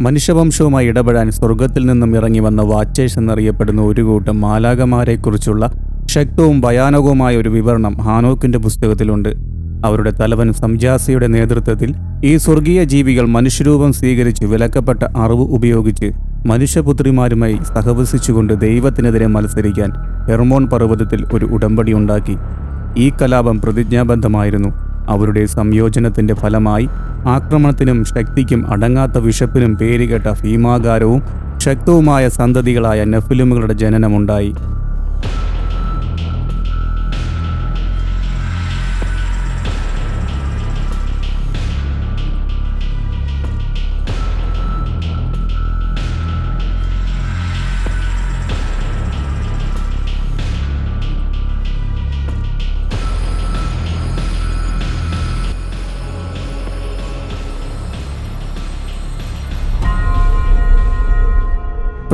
മനുഷ്യവംശവുമായി ഇടപെടാൻ സ്വർഗത്തിൽ നിന്നും ഇറങ്ങി വന്ന വാച്ചേഴ്സ് എന്നറിയപ്പെടുന്ന ഒരു കൂട്ടം മാലാകമാരെക്കുറിച്ചുള്ള ശക്തവും ഭയാനകവുമായ ഒരു വിവരണം ഹാനോക്കിന്റെ പുസ്തകത്തിലുണ്ട്. അവരുടെ തലവൻ സംജാസിയുടെ നേതൃത്വത്തിൽ ഈ സ്വർഗീയ ജീവികൾ മനുഷ്യരൂപം സ്വീകരിച്ച് വിലക്കപ്പെട്ട അറിവ് ഉപയോഗിച്ച് മനുഷ്യപുത്രിമാരുമായി സഹവസിച്ചുകൊണ്ട് ദൈവത്തിനെതിരെ മത്സരിക്കാൻ ഹെർമോൺ പർവതത്തിൽ ഒരു ഉടമ്പടി ഉണ്ടാക്കി. ഈ കലാപം പ്രതിജ്ഞാബദ്ധമായിരുന്നു. അവരുടെ സംയോജനത്തിന്റെ ഫലമായി ആക്രമണത്തിനും ശക്തിക്കും അടങ്ങാത്ത വിശപ്പിനും പേരുകേട്ട ഭീമാകാരവും ശക്തവുമായ സന്തതികളായ നഫിലുമുകളുടെ ജനനമുണ്ടായി.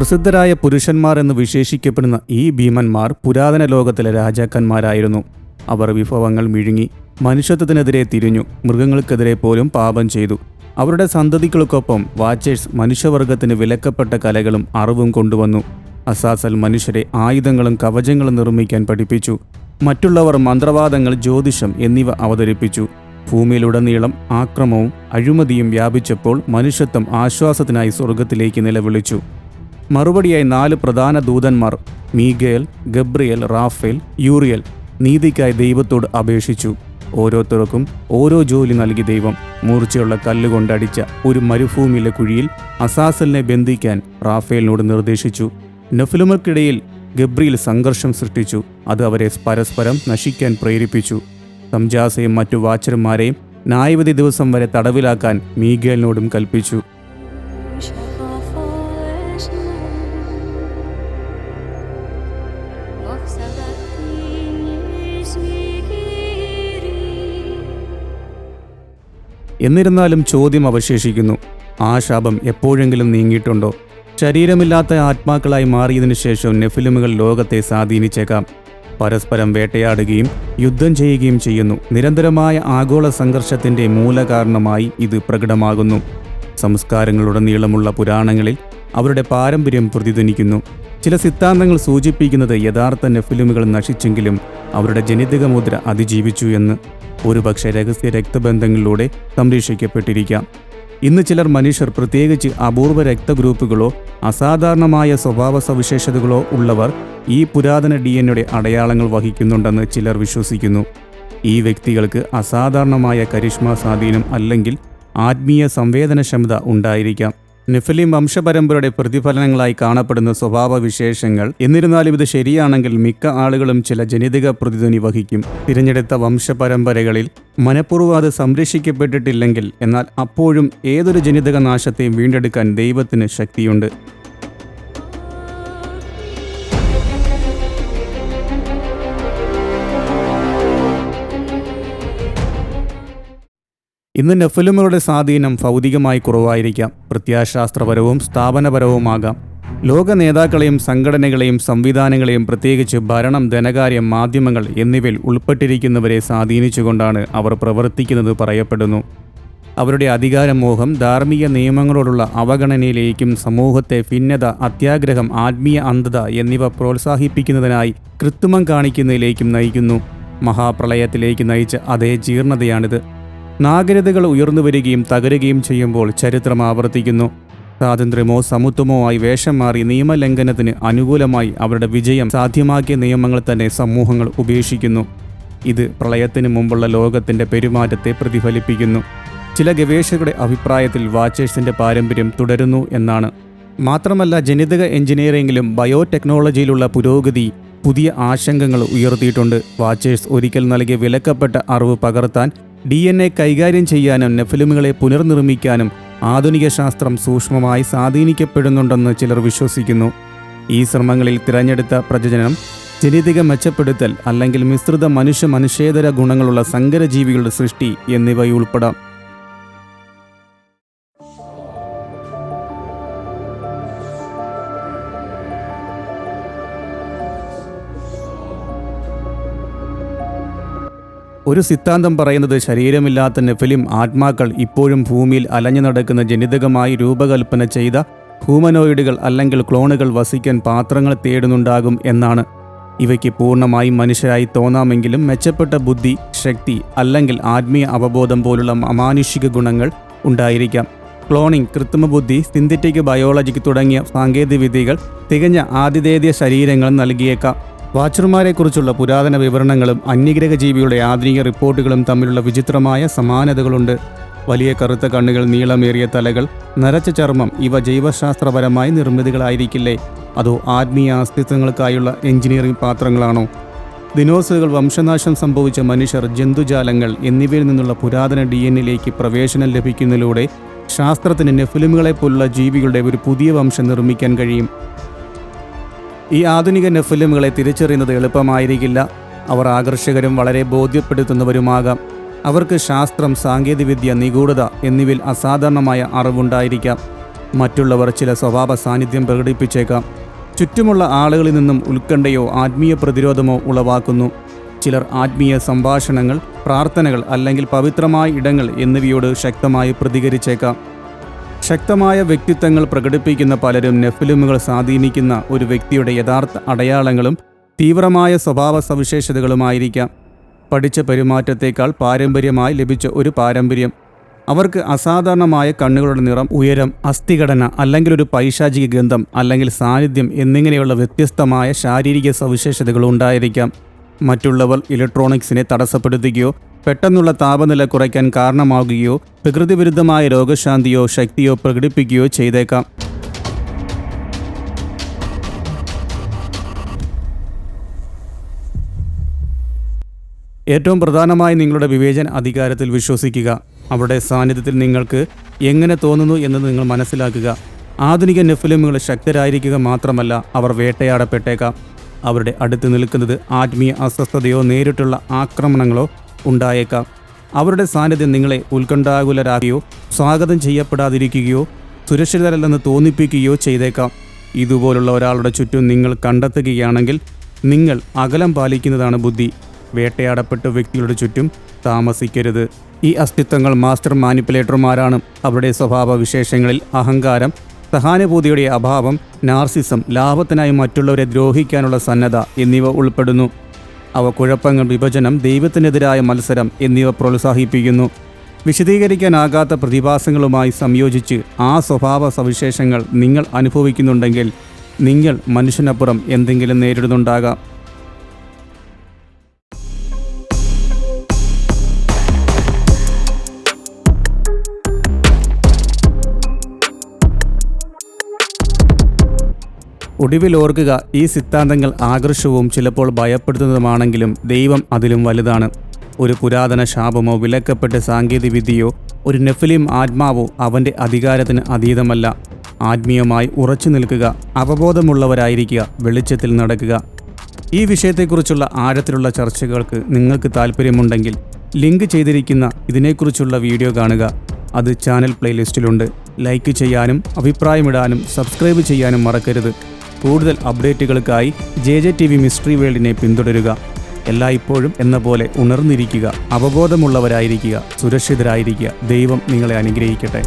പ്രസിദ്ധരായ പുരുഷന്മാർ എന്ന് വിശേഷിക്കപ്പെടുന്ന ഈ ഭീമന്മാർ പുരാതന ലോകത്തിലെ രാജാക്കന്മാരായിരുന്നു. അവർ വിഭവങ്ങൾ മിഴുങ്ങി മനുഷ്യത്വത്തിനെതിരെ തിരിഞ്ഞു മൃഗങ്ങൾക്കെതിരെ പോലും പാപം ചെയ്തു. അവരുടെ സന്തതികൾക്കൊപ്പം വാച്ചേഴ്സ് മനുഷ്യവർഗത്തിന് വിലക്കപ്പെട്ട കലകളും അറിവും കൊണ്ടുവന്നു. അസാസൽ മനുഷ്യരെ ആയുധങ്ങളും കവചങ്ങളും നിർമ്മിക്കാൻ പഠിപ്പിച്ചു. മറ്റുള്ളവർ മന്ത്രവാദങ്ങൾ ജ്യോതിഷം എന്നിവ അവതരിപ്പിച്ചു. ഭൂമിയിലുടനീളം ആക്രമവും അഴിമതിയും വ്യാപിച്ചപ്പോൾ മനുഷ്യത്വം ആശ്വാസത്തിനായി സ്വർഗത്തിലേക്ക് നിലവിളിച്ചു. മറുപടിയായി നാല് പ്രധാന ദൂതന്മാർ മീഗേൽ ഗബ്രിയൽ റാഫേൽ യൂറിയൽ നീതിക്കായി ദൈവത്തോട് അപേക്ഷിച്ചു. ഓരോരുത്തർക്കും ഓരോ ജോലി നൽകി ദൈവം. മൂർച്ചയുള്ള കല്ലുകൊണ്ടടിച്ച ഒരു മരുഭൂമിയിലെ കുഴിയിൽ അസാസലിനെ ബന്ധിക്കാൻ റാഫേലിനോട് നിർദ്ദേശിച്ചു. നഫിലുമർക്കിടയിൽ ഗബ്രിയിൽ സംഘർഷം സൃഷ്ടിച്ചു. അത് അവരെ പരസ്പരം നശിക്കാൻ പ്രേരിപ്പിച്ചു. സംജാസയും മറ്റു വാച്ചർമാരെയും ന്യായവിധി ദിവസം വരെ തടവിലാക്കാൻ മീഗേലിനോടും കൽപ്പിച്ചു. എന്നിരുന്നാലും ചോദ്യം അവശേഷിക്കുന്നു. ആ ശാപം എപ്പോഴെങ്കിലും നീങ്ങിയിട്ടുണ്ടോ? ശരീരമില്ലാത്ത ആത്മാക്കളായി മാറിയതിനു ശേഷം നെഫിലിമുകൾ ലോകത്തെ സ്വാധീനിച്ചേക്കാം. പരസ്പരം വേട്ടയാടുകയും യുദ്ധം ചെയ്യുകയും ചെയ്യുന്നു. നിരന്തരമായ ആഗോള സംഘർഷത്തിന്റെ മൂലകാരണമായി ഇത് പ്രകടമാകുന്നു. സംസ്കാരങ്ങളുടെ നീളമുള്ള പുരാണങ്ങളിൽ അവരുടെ പാരമ്പര്യം പ്രതിധ്വനിക്കുന്നു. ചില സിദ്ധാന്തങ്ങൾ സൂചിപ്പിക്കുന്നത് യഥാർത്ഥ നെഫിലിമുകൾ നശിച്ചെങ്കിലും അവരുടെ ജനിതക മുദ്ര അതിജീവിച്ചു എന്ന്. ഒരുപക്ഷെ രഹസ്യ രക്തബന്ധങ്ങളിലൂടെ സംരക്ഷിക്കപ്പെട്ടിരിക്കാം. ഇന്ന് ചിലർ മനുഷ്യർ പ്രത്യേകിച്ച് അപൂർവ രക്തഗ്രൂപ്പുകളോ അസാധാരണമായ സ്വഭാവ സവിശേഷതകളോ ഉള്ളവർ ഈ പുരാതന ഡി എയുടെ അടയാളങ്ങൾ വഹിക്കുന്നുണ്ടെന്ന് ചിലർ വിശ്വസിക്കുന്നു. ഈ വ്യക്തികൾക്ക് അസാധാരണമായ കരിഷ്മ സ്വാധീനം അല്ലെങ്കിൽ ആത്മീയ സംവേദനക്ഷമത ഉണ്ടായിരിക്കാം. നെഫലിം വംശപരമ്പരയുടെ പ്രതിഫലനങ്ങളായി കാണപ്പെടുന്ന സ്വഭാവവിശേഷങ്ങൾ. എന്നിരുന്നാലും ഇത് ശരിയാണെങ്കിൽ മിക്ക ആളുകളും ചില ജനിതക പ്രതിധ്വനി വഹിക്കും. തിരഞ്ഞെടുത്ത വംശപരമ്പരകളിൽ മനഃപൂർവം അത് സംരക്ഷിക്കപ്പെട്ടിട്ടില്ലെങ്കിൽ എന്നാൽ അപ്പോഴും ഏതൊരു ജനിതക നാശത്തെയും വീണ്ടെടുക്കാൻ ദൈവത്തിന് ശക്തിയുണ്ട്. ഇന്ന് നെഫലുമുകളുടെ സ്വാധീനം ഭൗതികമായി കുറവായിരിക്കാം. പ്രത്യാശാസ്ത്രപരവും സ്ഥാപനപരവുമാകാം. ലോക നേതാക്കളെയും സംഘടനകളെയും സംവിധാനങ്ങളെയും പ്രത്യേകിച്ച് ഭരണം ധനകാര്യം മാധ്യമങ്ങൾ എന്നിവയിൽ ഉൾപ്പെട്ടിരിക്കുന്നവരെ സ്വാധീനിച്ചുകൊണ്ടാണ് അവർ പ്രവർത്തിക്കുന്നത് പറയപ്പെടുന്നു. അവരുടെ അധികാരമോഹം ധാർമ്മിക നിയമങ്ങളോടുള്ള അവഗണനയിലേക്കും സമൂഹത്തെ ഭിന്നത അത്യാഗ്രഹം ആത്മീയ അന്ധത എന്നിവ പ്രോത്സാഹിപ്പിക്കുന്നതിനായി കൃത്രിമം കാണിക്കുന്നതിലേക്കും നയിക്കുന്നു. മഹാപ്രളയത്തിലേക്ക് നയിച്ച അതേ ജീർണതയാണിത്. നാഗരികതകൾ ഉയർന്നു വരികയും തകരുകയും ചെയ്യുമ്പോൾ ചരിത്രം ആവർത്തിക്കുന്നു. സ്വാതന്ത്ര്യമോ സമത്വമോ ആയി വേഷം മാറി നിയമലംഘനത്തിന് അനുകൂലമായി അവരുടെ വിജയം സാധ്യമാക്കിയ നിയമങ്ങൾ തന്നെ സമൂഹങ്ങൾ ഉപേക്ഷിക്കുന്നു. ഇത് പ്രളയത്തിന് മുമ്പുള്ള ലോകത്തിന്റെ പെരുമാറ്റത്തെ പ്രതിഫലിപ്പിക്കുന്നു. ചില ഗവേഷകരുടെ അഭിപ്രായത്തിൽ വാച്ചേഴ്സിന്റെ പാരമ്പര്യം തുടരുന്നു എന്നാണ്. മാത്രമല്ല ജനിതക എഞ്ചിനീയറിംഗിലും ബയോടെക്നോളജിയിലുള്ള പുരോഗതി പുതിയ ആശങ്കകൾ ഉയർത്തിയിട്ടുണ്ട്. വാച്ചേഴ്സ് ഒരിക്കൽ നൽകിയ വിലക്കപ്പെട്ട അറിവ് പകർത്താൻ ഡി എൻ എ കൈകാര്യം ചെയ്യാനും നെഫിലിമുകളെ പുനർനിർമ്മിക്കാനും ആധുനിക ശാസ്ത്രം സൂക്ഷ്മമായി സ്വാധീനിക്കപ്പെടുന്നുണ്ടെന്ന് ചിലർ വിശ്വസിക്കുന്നു. ഈ ശ്രമങ്ങളിൽ തിരഞ്ഞെടുത്ത പ്രജനനം ജനിതക മെച്ചപ്പെടുത്തൽ അല്ലെങ്കിൽ മിശ്രിത മനുഷ്യ മനുഷ്യേതര ഗുണങ്ങളുള്ള സങ്കരജീവികളുടെ സൃഷ്ടി എന്നിവയുൾപ്പെടാം. ഒരു സിദ്ധാന്തം പറയുന്നത് ശരീരമില്ലാത്ത നെഫിലിം ആത്മാക്കൾ ഇപ്പോഴും ഭൂമിയിൽ അലഞ്ഞു നടക്കുന്ന ജനിതകമായി രൂപകൽപ്പന ചെയ്ത ഹ്യൂമനോയിഡുകൾ അല്ലെങ്കിൽ ക്ലോണുകൾ വസിക്കാൻ പാത്രങ്ങൾ തേടുന്നുണ്ടാകും എന്നാണ്. ഇവയ്ക്ക് പൂർണമായും മനുഷ്യരായി തോന്നാമെങ്കിലും മെച്ചപ്പെട്ട ബുദ്ധി ശക്തി അല്ലെങ്കിൽ ആത്മീയ അവബോധം പോലുള്ള അമാനുഷിക ഗുണങ്ങൾ ഉണ്ടായിരിക്കാം. ക്ലോണിംഗ് കൃത്രിമ ബുദ്ധി സിന്തറ്റിക് ബയോളജിക്ക് തുടങ്ങിയ സാങ്കേതികവിദ്യകൾ തികഞ്ഞ ആതിഥേയ ശരീരങ്ങൾ നൽകിയേക്കാം. വാച്ചർമാരെക്കുറിച്ചുള്ള പുരാതന വിവരണങ്ങളും അന്യഗ്രഹ ജീവിയുടെ ആധുനിക റിപ്പോർട്ടുകളും തമ്മിലുള്ള വിചിത്രമായ സമാനതകളുണ്ട്. വലിയ കറുത്ത കണ്ണുകൾ നീളമേറിയ തലകൾ നരച്ച ചർമ്മം ഇവ ജൈവശാസ്ത്രപരമായി നിർമ്മിതികളായിരിക്കില്ലേ? അതോ ആത്മീയ അസ്തിത്വങ്ങൾക്കായുള്ള എഞ്ചിനീയറിംഗ് പാത്രങ്ങളാണോ? ദിനോസറുകൾ വംശനാശം സംഭവിച്ച മനുഷ്യർ ജന്തുജാലങ്ങൾ എന്നിവയിൽ നിന്നുള്ള പുരാതന ഡി എന്നിലേക്ക് പ്രവേശനം ലഭിക്കുന്നതിലൂടെ ശാസ്ത്രത്തിന് നെഫിലിമുകളെ പോലുള്ള ജീവികളുടെ ഒരു പുതിയ വംശം നിർമ്മിക്കാൻ കഴിയും. ഈ ആധുനിക നെഫിലിമുകളെ തിരിച്ചറിയുന്നത് എളുപ്പമായിരിക്കില്ല. അവർ ആകർഷകരും വളരെ ബോധ്യപ്പെടുത്തുന്നവരുമാകാം. അവർക്ക് ശാസ്ത്രം സാങ്കേതികവിദ്യ നിഗൂഢത എന്നിവയിൽ അസാധാരണമായ അറിവുണ്ടായിരിക്കാം. മറ്റുള്ളവർ ചില സ്വഭാവ സാന്നിധ്യം പ്രകടിപ്പിച്ചേക്കാം. ചുറ്റുമുള്ള ആളുകളിൽ നിന്നും ഉത്കണ്ഠയോ ആത്മീയ പ്രതിരോധമോ ഉളവാക്കുന്നു. ചിലർ ആത്മീയ സംഭാഷണങ്ങൾ പ്രാർത്ഥനകൾ അല്ലെങ്കിൽ പവിത്രമായ ഇടങ്ങൾ എന്നിവയോട് ശക്തമായി പ്രതികരിച്ചേക്കാം. ശക്തമായ വ്യക്തിത്വങ്ങൾ പ്രകടിപ്പിക്കുന്ന പലരും നെഫിലിമുകൾ സ്വാധീനിക്കുന്ന ഒരു വ്യക്തിയുടെ യഥാർത്ഥ അടയാളങ്ങളും തീവ്രമായ സ്വഭാവ സവിശേഷതകളുമായിരിക്കാം. പഠിച്ച പെരുമാറ്റത്തേക്കാൾ പാരമ്പര്യമായി ലഭിച്ച ഒരു പാരമ്പര്യം. അവർക്ക് അസാധാരണമായ കണ്ണുകളുടെ നിറം ഉയരം അസ്ഥിഘടന അല്ലെങ്കിൽ ഒരു പൈശാചിക ഗന്ധം അല്ലെങ്കിൽ സാന്നിധ്യം എന്നിങ്ങനെയുള്ള വ്യത്യസ്തമായ ശാരീരിക സവിശേഷതകളുണ്ടായിരിക്കാം മറ്റുള്ളവർ ഇലക്ട്രോണിക്സിനെ തടസ്സപ്പെടുത്തുകയോ പെട്ടെന്നുള്ള താപനില കുറയ്ക്കാൻ കാരണമാകുകയോ പ്രകൃതിവിരുദ്ധമായ രോഗശാന്തിയോ ശക്തിയോ പ്രകടിപ്പിക്കുകയോ ചെയ്തേക്കാം. ഏറ്റവും പ്രധാനമായി നിങ്ങളുടെ വിവേചന അധികാരത്തിൽ വിശ്വസിക്കുക. അവരുടെ സാന്നിധ്യത്തിൽ നിങ്ങൾക്ക് എങ്ങനെ തോന്നുന്നു എന്നത് നിങ്ങൾ മനസ്സിലാക്കുക. ആധുനിക നെഫിലിമുകൾ ശക്തരായിരിക്കുക മാത്രമല്ല അവർ വേട്ടയാടപ്പെട്ടേക്കാം. അവരുടെ അടുത്ത് നിൽക്കുന്നത് ആത്മീയ അസ്വസ്ഥതയോ നേരിട്ടുള്ള ആക്രമണങ്ങളോ ഉണ്ടായേക്കാം. അവരുടെ സാന്നിധ്യം നിങ്ങളെ ഉത്കണ്ഠാകുലരാക്കുകയോ സ്വാഗതം ചെയ്യപ്പെടാതിരിക്കുകയോ സുരക്ഷിതരല്ലെന്ന് തോന്നിപ്പിക്കുകയോ ചെയ്തേക്കാം. ഇതുപോലുള്ള ഒരാളുടെ ചുറ്റും നിങ്ങൾ കണ്ടെത്തുകയാണെങ്കിൽ നിങ്ങൾ അകലം പാലിക്കുന്നതാണ് ബുദ്ധി. വേട്ടയാടപ്പെട്ട വ്യക്തികളുടെ ചുറ്റും താമസിക്കരുത്. ഈ അസ്തിത്വങ്ങൾ മാസ്റ്റർ മാനിപ്പുലേറ്റർമാരാണ്. അവരുടെ സ്വഭാവ വിശേഷങ്ങളിൽ അഹങ്കാരം സഹാനുഭൂതിയുടെ അഭാവം നാർസിസം ലാഭത്തിനായി മറ്റുള്ളവരെ ദ്രോഹിക്കാനുള്ള സന്നദ്ധ എന്നിവ ഉൾപ്പെടുന്നു. അവ കുഴപ്പങ്ങൾ വിഭജനം ദൈവത്തിനെതിരായ മത്സരം എന്നിവ പ്രോത്സാഹിപ്പിക്കുന്നു. വിശദീകരിക്കാനാകാത്ത പ്രതിഭാസങ്ങളുമായി സംയോജിച്ച് ആ സ്വഭാവ സവിശേഷങ്ങൾ നിങ്ങൾ അനുഭവിക്കുന്നുണ്ടെങ്കിൽ നിങ്ങൾ മനുഷ്യനപ്പുറം എന്തെങ്കിലും നേരിടുന്നുണ്ടാകാം. ഒടുവിൽ ഓർക്കുക ഈ സിദ്ധാന്തങ്ങൾ ആകർഷവും ചിലപ്പോൾ ഭയപ്പെടുത്തുന്നതുമാണെങ്കിലും ദൈവം അതിലും വലുതാണ്. ഒരു പുരാതന ശാപമോ വിലക്കപ്പെട്ട സാങ്കേതികവിദ്യയോ ഒരു നെഫിലിം ആത്മാവോ അവന്റെ അധികാരത്തിന് അതീതമല്ല. ആത്മീയമായി ഉറച്ചു നിൽക്കുക അവബോധമുള്ളവരായിരിക്കുക വെളിച്ചത്തിൽ നടക്കുക. ഈ വിഷയത്തെക്കുറിച്ചുള്ള ആഴത്തിലുള്ള ചർച്ചകൾക്ക് നിങ്ങൾക്ക് താല്പര്യമുണ്ടെങ്കിൽ ലിങ്ക് ചെയ്തിരിക്കുന്ന ഇതിനെക്കുറിച്ചുള്ള വീഡിയോ കാണുക. അത് ചാനൽ പ്ലേലിസ്റ്റിലുണ്ട്. ലൈക്ക് ചെയ്യാനും അഭിപ്രായമിടാനും സബ്സ്ക്രൈബ് ചെയ്യാനും മറക്കരുത്. കൂടുതൽ അപ്ഡേറ്റുകൾക്കായി J J T V mystery വേൾഡിനെ പിന്തുടരുക. എല്ലായ്പ്പോഴും എന്ന പോലെ ഉണർന്നിരിക്കുക അവബോധമുള്ളവരായിരിക്കുക സുരക്ഷിതരായിരിക്കുക. ദൈവം നിങ്ങളെ അനുഗ്രഹിക്കട്ടെ.